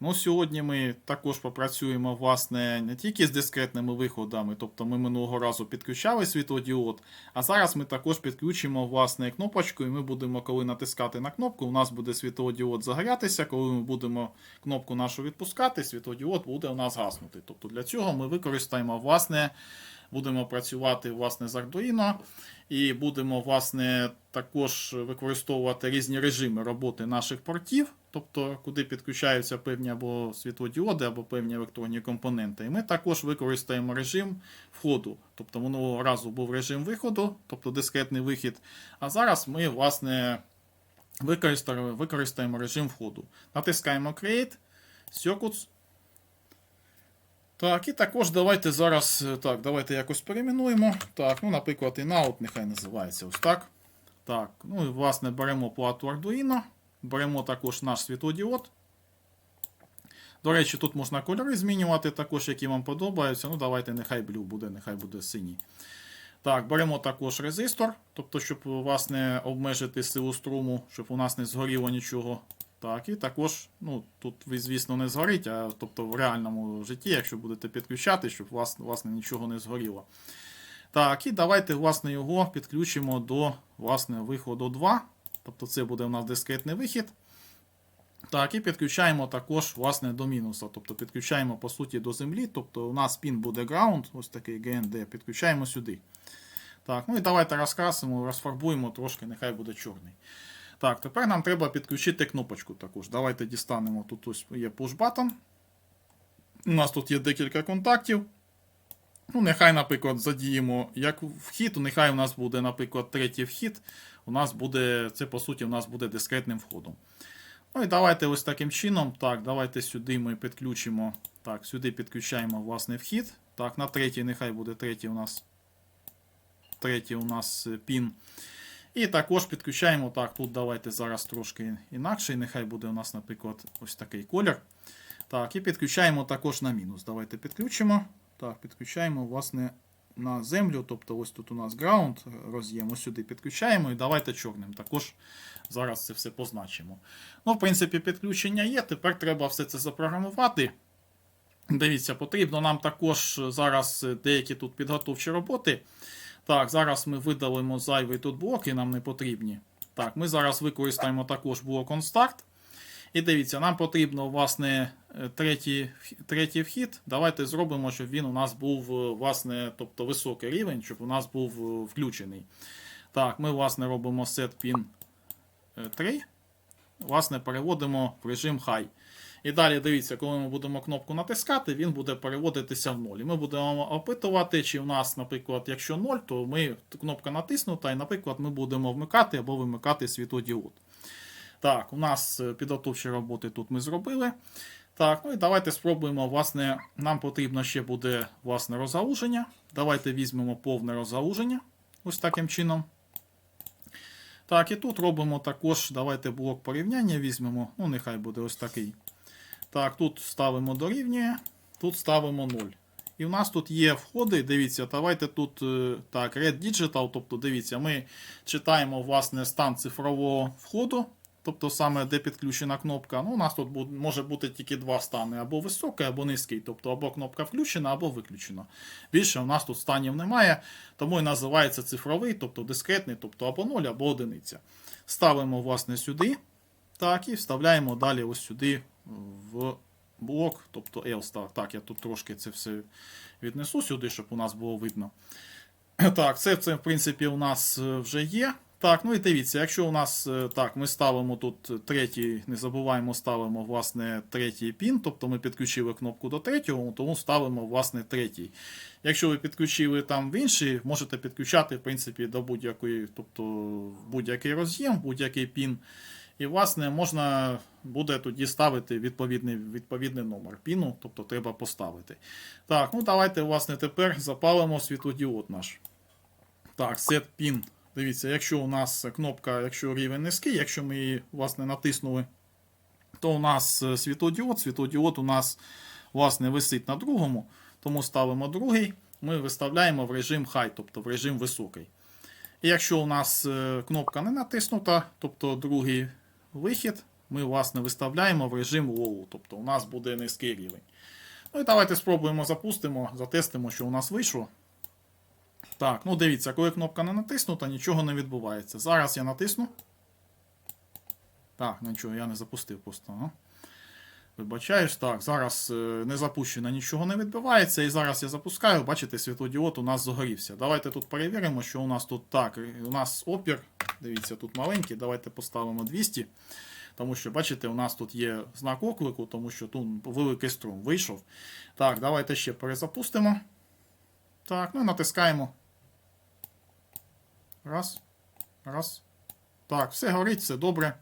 ну сьогодні ми також попрацюємо власне не тільки з дискретними виходами, тобто ми минулого разу підключали світлодіод, а зараз ми також підключимо власне кнопочку, і ми будемо, коли натискати на кнопку, у нас буде світлодіод загорятися. Коли ми будемо кнопку нашу відпускати, світлодіод буде у нас гаснути. Тобто для цього ми використаємо власне. Будемо працювати власне з Arduino і будемо власне також використовувати різні режими роботи наших портів, тобто куди підключаються певні або світлодіоди, або певні електронні компоненти. І ми також використаємо режим входу. Тобто минулого разу був режим виходу, тобто дискретний вихід. А зараз ми власне використаємо, режим входу. Натискаємо Create, Circuits. Так, і також давайте зараз. е, Так, давайте якось перейменуємо. Так, ну, наприклад, in-out нехай називається ось так. Так, ну і власне беремо плату Arduino, беремо також наш світлодіод. До речі, тут можна кольори змінювати, також, які вам подобаються. Ну, давайте нехай blue буде, нехай буде синій. Так, беремо також резистор, тобто, щоб власне обмежити силу струму, щоб у нас не згоріло нічого. Так, і також, ну, тут, звісно, не згорить, а тобто в реальному житті, якщо будете підключати, щоб власне, власне нічого не згоріло. Так, і давайте, власне, його підключимо до власне, виходу 2. Тобто це буде у нас дискретний вихід. Так, і підключаємо також власне, до мінуса. Тобто підключаємо, по суті, до землі. Тобто у нас пін буде ground, ось такий GND, підключаємо сюди. Так, ну і давайте розкрасимо, розфарбуємо трошки, нехай буде чорний. Так, тепер нам треба підключити кнопочку також. Давайте дістанемо. Тут ось є push-button. У нас тут є декілька контактів. Ну, нехай, наприклад, задіємо як вхід, нехай у нас буде, наприклад, третій вхід. У нас буде, це по суті, у нас буде дискретним входом. Ну і давайте ось таким чином. Так, давайте сюди ми підключимо. Так, сюди підключаємо власне вхід. Так, на третій, нехай буде третій у нас. Третій у нас е, пін. І також підключаємо. Так, тут давайте зараз трошки інакше. Нехай буде у нас, наприклад, ось такий колір. Так, і підключаємо також на мінус. Давайте підключимо. Так, підключаємо, власне, на землю. Тобто, ось тут у нас ground роз'єм, сюди підключаємо. І давайте чорним. Також зараз це все позначимо. Ну, в принципі, підключення є. Тепер треба все це запрограмувати. Дивіться, потрібно нам також зараз деякі тут підготовчі роботи. Так, зараз ми видалимо зайвий тут блок, і нам не потрібні. Так, ми зараз використаємо також блок OnStart. І дивіться, нам потрібно, власне, третій, третій вхід. Давайте зробимо, щоб він у нас був, е, власне, тобто високий рівень, щоб у нас був е, включений. Так, ми, власне, робимо set pin 3. Власне, переводимо в режим High. І далі дивіться, коли ми будемо кнопку натискати, він буде переводитися в 0. І ми будемо опитувати, чи в нас, наприклад, якщо 0, то ми кнопка натиснута, і, наприклад, ми будемо вмикати або вимикати світлодіод. Так, у нас е, підготовчі роботи тут ми зробили. Так, ну і давайте спробуємо. Власне, нам потрібно ще буде власне розгалуження. Давайте візьмемо повне розгалуження. Ось таким чином. Так, і тут робимо також. Давайте блок порівняння візьмемо. Ну, нехай буде ось такий. Так, тут ставимо дорівнює, тут ставимо 0. І в нас тут є входи. Дивіться, давайте тут е, так, Red Digital, тобто дивіться, ми читаємо власне стан цифрового входу. Тобто саме де підключена кнопка. Ну, У нас тут може бути тільки два стани: або високий, або низький. Тобто або кнопка включена, або виключена. Більше у нас тут станів немає, тому і називається цифровий, тобто дискретний, тобто або 0, або одиниця. Ставимо власне сюди. Так, і вставляємо далі ось сюди в блок, тобто L Так, я тут трошки це все віднесу сюди, щоб у нас було видно. Так, це, це в принципі у нас е, вже є. Так, ну і дивіться, якщо у нас е, так, ми ставимо тут третій, не забуваємо, ставимо власне третій пін, тобто ми підключили кнопку до третього, тому ставимо власне третій. Якщо ви підключили там в інший, можете підключати в принципі до будь-якої, тобто будь-який роз'єм, будь-який пін. І, власне, можна буде тоді ставити відповідний відповідний номер піну, тобто треба поставити. Так, ну давайте, власне, тепер запалимо світлодіод наш. Так, set pin. Дивіться, якщо у нас кнопка, якщо рівень низький, якщо ми її власне, натиснули, то у нас е, світлодіод. Світлодіод у нас власне, висить на другому, тому ставимо другий. Ми виставляємо в режим high, тобто в режим високий. І якщо у нас е, кнопка не натиснута, тобто другий вихід, ми, власне, виставляємо в режим low, тобто у нас буде низький рівень. Ну і давайте спробуємо запустимо, затестимо, що у нас вийшло. Так, ну дивіться, коли кнопка не натиснута, нічого не відбувається. Зараз я натисну. Так, нічого, я не запустив просто. Ага. Вибачаюсь, так, зараз е, не запущено, нічого не відбувається. І зараз я запускаю, бачите, світлодіод у нас загорівся. Давайте тут перевіримо, що у нас тут так. У нас опір. Дивіться, тут маленький. Давайте поставимо 200. Тому що, бачите, у нас тут є знак оклику, тому що тут великий струм вийшов. Так, давайте ще перезапустимо. Так, ну і натискаємо. Раз. Раз. Так, все горить, все добре.